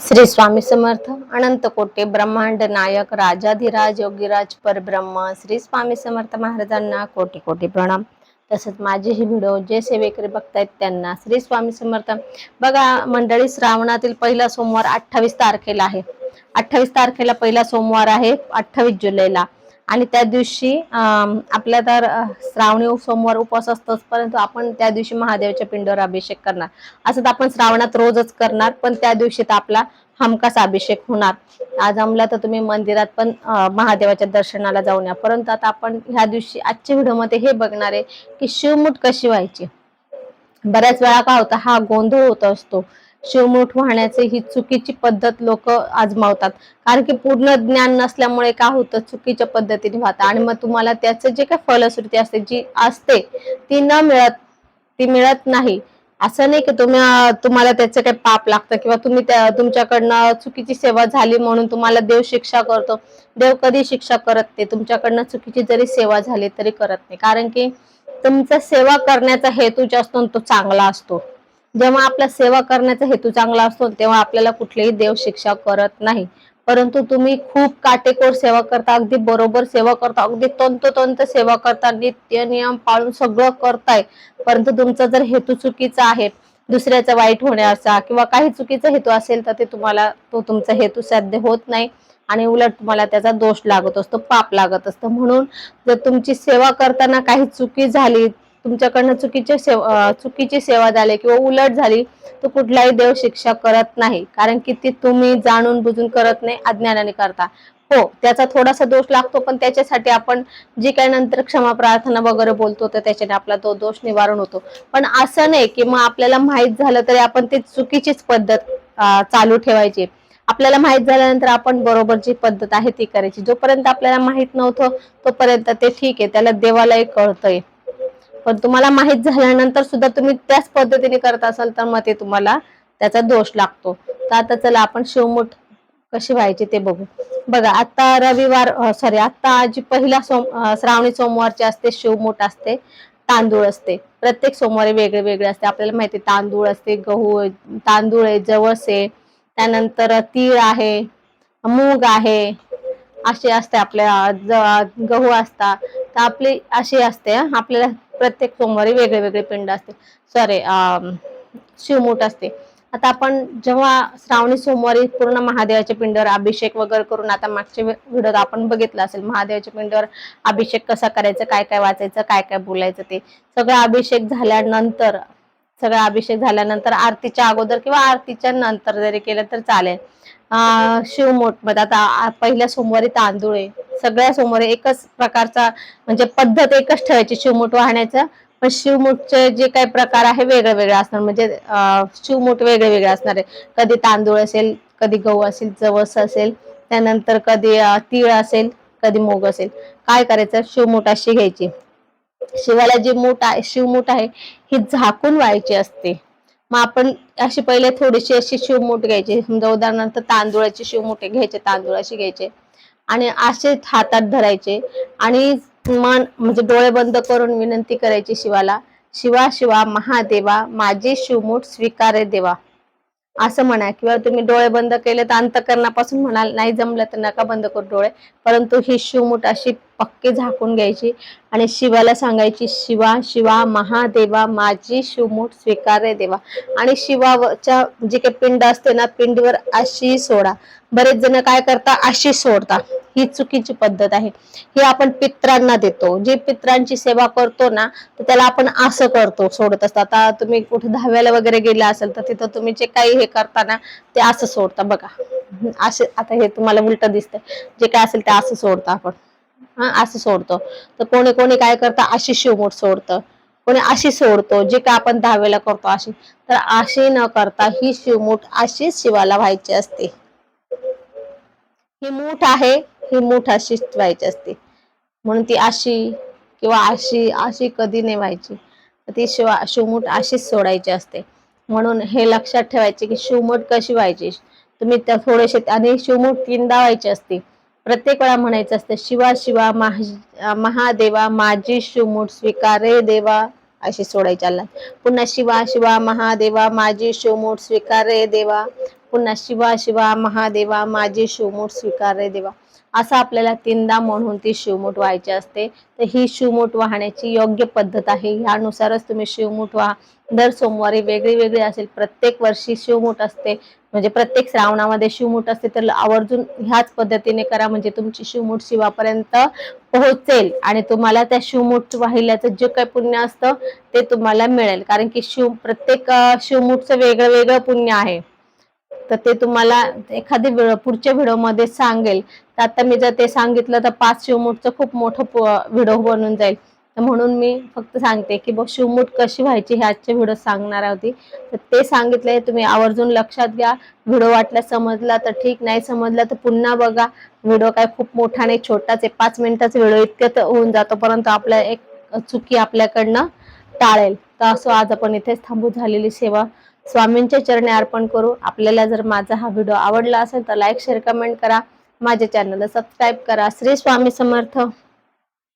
श्री स्वामी समर्थ अनंत कोटे ब्रह्मांड नायक राजाधिराज योगीराज परब्रह्म श्री स्वामी समर्थ महाराजांना कोटी कोटी प्रणाम. तसंच माझे हे व्हिडिओ जे सेवेकरी बघतायत त्यांना श्री स्वामी समर्थ. बघा मंडळी श्रावणातील पहिला सोमवार अठ्ठावीस तारखेला आहे. अठ्ठावीस तारखेला पहिला सोमवार आहे अठ्ठावीस जुलैला. आणि त्या दिवशी अं, आपल्या तर श्रावणी सोमवार उपवास असतोच परंतु आपण त्या दिवशी महादेवाच्या पिंडावर अभिषेक करणार. असं तर आपण श्रावणात रोजच करणार पण त्या दिवशी तर आपला हमखास अभिषेक होणार. आज जमला तर तुम्ही मंदिरात पण महादेवाच्या दर्शनाला जाऊन या. परंतु आता आपण ह्या दिवशी आजच्या व्हिडिओमध्ये हे बघणार आहे की शिवमूठ कशी व्हायची. बऱ्याच वेळा काय होतं हा गोंधळ होत असतो. शिवमूठ वाहण्याचे ही चुकीची पद्धत लोक आजमावतात. कारण की पूर्ण ज्ञान नसल्यामुळे काय होतं? चुकीच्या पद्धतीने वाहतं. आणि मग तुम्हाला त्याचं जे काय फलश्रुती असते जी असते ती न मिळत ती मिळत नाही. असं नाही की तुम्ही तुम्हाला त्याचं काही पाप लागतं किंवा तुम्ही त्या तुमच्याकडनं चुकीची सेवा झाली म्हणून तुम्हाला देव शिक्षा करतो. देव कधी शिक्षा करत नाही. तुमच्याकडनं चुकीची जरी सेवा झाली तरी करत नाही. कारण की तुमचा सेवा करण्याचा हेतू जो असतो तो चांगला असतो. जेव्हा आपला सेवा करण्याचा हेतू चांगला असतो तेव्हा आपल्याला कुठलीही देव शिक्षा करत नाही. परंतु तुम्ही खूप काटेकोर सेवा करता अगदी बरोबर सेवा करता अगदी तंतोतंत सेवा करता नित्य नियम पाळून सगळं करताय. परंतु तुमचा जर हेतू चुकीचा आहे दुसऱ्याचा वाईट होण्याचा किंवा काही चुकीचा हेतू असेल तर ते तुम्हाला तो तुमचा हेतू साध्य होत नाही आणि उलट तुम्हाला त्याचा दोष लागत असतो पाप लागत असतो. म्हणून जर तुमची सेवा करताना काही चुकी झाली तुमच्याकडनं चुकीचे सेवा चुकीची सेवा झाली किंवा उलट झाली तर कुठलाही देव शिक्षा करत नाही. कारण की ती तुम्ही जाणून बुजून करत नाही अज्ञानाने करता. हो त्याचा थोडासा दोष लागतो पण त्याच्यासाठी आपण जी काही नंतर क्षमा प्रार्थना वगैरे बोलतो तर त्याच्याने आपला तो दोष निवारण होतो. पण असं नाही की मग आपल्याला माहीत झालं तरी आपण ती चुकीचीच पद्धत चालू ठेवायची. आपल्याला माहीत झाल्यानंतर आपण बरोबर जी पद्धत आहे ती करायची. जोपर्यंत आपल्याला माहीत नव्हतं तोपर्यंत ते ठीक आहे. त्याला देवालाही कळतंय. पण तुम्हाला माहीत झाल्यानंतर सुद्धा तुम्ही त्याच पद्धतीने करत असाल तर मग ते तुम्हाला त्याचा दोष लागतो. तर आता चला आपण शिवमुठ कशी व्हायची ते बघू. बघा आता रविवार सॉरी आता जी पहिला सोम श्रावणी सोमवारची असते शिवमुठ असते तांदूळ असते. प्रत्येक सोमवारी वेगळे वेगळे असते. आपल्याला माहिती आहे, तांदूळ असते गहू तांदूळ आहे जवस आहे. त्यानंतर तीळ आहे मूग आहे. असे असते आपल्या ज- गहू असतात. तर आपली अशी असते आपल्याला प्रत्येक सोमवारी वेगळे वेगळे पिंड असते. सॉरी शिवमूठ असते. आता आपण जेव्हा श्रावणी सोमवारी पूर्ण महादेवाच्या पिंडावर अभिषेक वगैरे करून आता मागच्या व्हिडिओत आपण बघितलं असेल महादेवाच्या पिंडावर अभिषेक कसा करायचा काय काय वाचायचं काय काय बोलायचं ते सगळं अभिषेक झाल्यानंतर सगळा अभिषेक झाल्यानंतर आरतीच्या अगोदर किंवा आरतीच्या नंतर जरी केलं तर चालेल. अं, शिवमोठमध्ये आता पहिल्या सोमवारी तांदूळ आहे. सगळ्या एकच प्रकारचा म्हणजे पद्धत एकच ठेवायची शिवमूठ वाहण्याचं. पण शिवमूठचे जे काही प्रकार आहे वेगळे वेगळे असणार. म्हणजे शिवमूठ वेगळे वेगळे असणार आहे. कधी तांदूळ असेल कधी गहू असेल जवस असेल त्यानंतर कधी तीळ असेल कधी मूग असेल. काय करायचं? शिवमूठ अशी घ्यायची. शिवाला जी मूठ आहे शिवमूठ आहे ही झाकून व्हायची असते. मग आपण अशी पहिले थोडीशी अशी शिवमूठ घ्यायची. समजा उदाहरणार्थ तांदूळाची शिवमूठ घ्यायचे तांदूळाची घ्यायचे. आणि असे हातात धरायचे. आणि मन म्हणजे डोळे बंद करून विनंती करायची शिवाला शिवा शिवा महादेवा माझी शिवमूठ स्वीकारे देवा. असं म्हणा किंवा तुम्ही डोळे बंद केले तर अंतकरणापासून म्हणाल नाही जमलं तर नका बंद करू डोळे. परंतु ही शिवमूठ अशी पक्की झाकून घ्यायची आणि शिवाला सांगायची शिवा शिवा महादेवा माझी शिवमूठ स्वीकारे देवा. आणि शिवाच्या जे काही पिंड असते ना पिंडीवर अशी सोडा. बरेच जण काय करता अशी सोडता. ही चुकीची पद्धत आहे. ही आपण पित्रांना देतो. जे पित्रांची सेवा करतो ना तर त्याला आपण असं करतो सोडत असतो. आता तुम्ही कुठे दहाव्याला वगैरे गेला असेल तर तिथं तुम्ही जे काही हे करता ना ते असं सोडता. बघा. असे आता हे तुम्हाला उलट दिसतंय. जे काय असेल ते असं सोडता आपण. हा असं सोडतो. तर कोणी कोणी काय करतं? अशी शिवमूठ सोडतं. कोणी अशी सोडतो जे काय आपण दहावेला करतो अशी. तर अशी न करता ही शिवमूठ अशीच शिवाला व्हायची असते. ही मूठ आहे ही मूठ अशीच व्हायची असते. म्हणून ती अशी किंवा अशी अशी कधी नाही व्हायची. ती शिवा शिवमूठ अशीच सोडायची असते. म्हणून हे लक्षात ठेवायचे की शिवमूठ कशी व्हायची? तुम्ही त्या थोडेसे आणि शिवमूठ तीनदा व्हायची असते. प्रत्येक वेळा म्हणायचं असतं शिवा शिवा महा महादेवा माझी शिवमूठ स्वीकारे देवा अशी सोडायची आला पुन्हा शिवा शिवा महादेवा माझी शिवमूठ स्वीकारे देवा. पुन्हा शिवा शिवा महादेवा माझी शिवमूठ स्वीकार रे देवा. असं आपल्याला तीनदा म्हणून ती शिवमूठ व्हायची असते. तर ही शिवमूठ वाहण्याची योग्य पद्धत आहे. ह्यानुसारच तुम्ही शिवमूठ व्हा. दर सोमवारी वेगळी वेगळी असेल. प्रत्येक वर्षी शिवमूठ असते. म्हणजे प्रत्येक श्रावणामध्ये शिवमूठ असते. तर आवर्जून ह्याच पद्धतीने करा. म्हणजे तुमची शिवमूठ शिवापर्यंत पोहोचेल. आणि तुम्हाला त्या शिवमूठ वाहिल्याचं जे काही पुण्य असतं ते तुम्हाला मिळेल. कारण की शिव प्रत्येक शिवमूठचं वेगळं वेगळं पुण्य आहे. तर ते तुम्हाला एखादी वेळ पुढच्या व्हिडिओमध्ये सांगेल. तर आता मी जर ते सांगितलं तर पाच शिवमूठचं खूप मोठं व्हिडिओ बनून जाईल. तर म्हणून मी फक्त सांगते की बघ शिवमूठ कशी व्हायची हे आजच्या व्हिडिओ सांगणार होती. तर ते सांगितलंय तुम्ही आवर्जून लक्षात घ्या. व्हिडिओ वाटला समजला तर ठीक नाही समजला तर पुन्हा बघा. व्हिडिओ काय खूप मोठा नाही छोटाच आहे. पाच मिनिटाचा व्हिडिओ इतक्यात होऊन जातो परंतु आपल्या एक चुकी आपल्याकडनं टाळेल. तर असं आज आपण इथेच थांबू झालेली सेवा स्वामींच्या चरणी अर्पण करू. आपल्याला जर माझा हा व्हिडिओ आवडला असेल तर लाईक शेअर कमेंट करा. माझ्या चॅनलला सबस्क्राईब करा. श्री स्वामी समर्थ.